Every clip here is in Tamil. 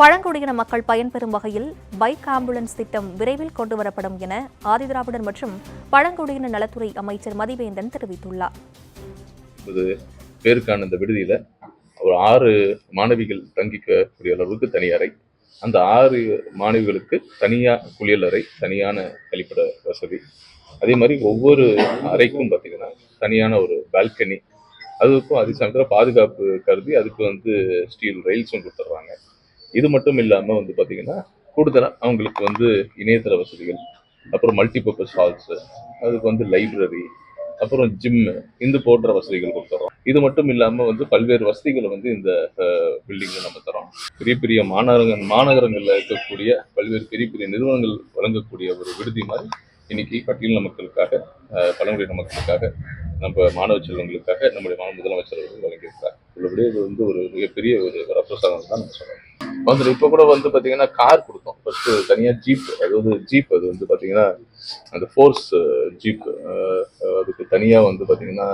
பழங்குடியின மக்கள் பயன்பெறும் வகையில் பைக் ஆம்புலன்ஸ் திட்டம் விரைவில் கொண்டுவரப்படும் என ஆதிதிராவிடர் மற்றும் பழங்குடியின நலத்துறை அமைச்சர் மதிவேந்தன் தெரிவித்துள்ளார். பேருக்கான இந்த விடுதியில் ஒரு ஆறு மாணவிகள் தங்கிக்கக்கூடிய அளவுக்கு தனி அறை. அந்த ஆறு மாணவிகளுக்கு தனியாக குளியலறை தனியான கழிப்பிட வசதி. அதே மாதிரி ஒவ்வொரு அறைக்கும் பார்த்திங்கன்னா தனியான ஒரு பால்கனி. அதுக்கும் அதே சமயத்தில் பாதுகாப்பு கருதி அதுக்கு வந்து ஸ்டீல் ரெயில்ஸும் கொடுத்துட்றாங்க. இது மட்டும் இல்லாமல் வந்து பார்த்தீங்கன்னா கூடுதலாக அவங்களுக்கு வந்து இணையதள வசதிகள் அப்புறம் மல்டிபர்பஸ் ஹால்ஸு அதுக்கு வந்து லைப்ரரி அப்புறம் ஜிம்மு இந்த போன்ற வசதிகள் கொடுத்துறோம் இது மட்டும் இல்லாமல் வந்து பல்வேறு வசதிகளை வந்து இந்த பில்டிங்கில் நம்ம தரோம் பெரிய பெரிய மாநகரங்கள் மாநகரங்களில் இருக்கக்கூடிய பல்வேறு பெரிய பெரிய நிறுவனங்கள் வழங்கக்கூடிய ஒரு விடுதி மாதிரி இன்னைக்கு பட்டியலின மக்களுக்காக பழங்குடியின மக்களுக்காக நம்ம மாணவ செல்வங்களுக்காக நம்முடைய மாநில முதலமைச்சர் அவர்கள் வழங்கியிருக்கார் உள்ளபடியே இது வந்து ஒரு மிகப்பெரிய ஒரு வரப்பிரசாதம் தான் நான் சொல்லணும் வந்துடும் இப்போ கூட வந்து பார்த்தீங்கன்னா கார் கொடுத்தோம். ஃபர்ஸ்ட் தனியாக ஜீப் அதாவது ஜீப் அது வந்து பார்த்தீங்கன்னா அந்த ஃபோர்ஸ் ஜீப் அதுக்கு தனியாக வந்து பார்த்தீங்கன்னா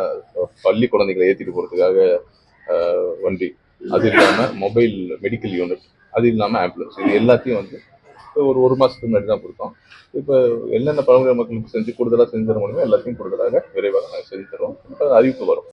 பள்ளி குழந்தைகளை ஏற்றிட்டு போகிறதுக்காக வண்டி. அது இல்லாமல் மொபைல் மெடிக்கல் யூனிட் அது இல்லாமல் ஆம்புலன்ஸ் இது எல்லாத்தையும் வந்து ஒரு ஒரு மாதத்துக்கு முன்னாடி தான் கொடுத்தோம். இப்போ என்னென்ன பழங்குடி மக்களுக்கு செஞ்சு கூடுதலாக செஞ்சு தர முடியுமோ எல்லாத்தையும் கூடுதலாக விரைவாக நாங்கள் செஞ்சு தருவோம். அறிவிப்பு வரும்.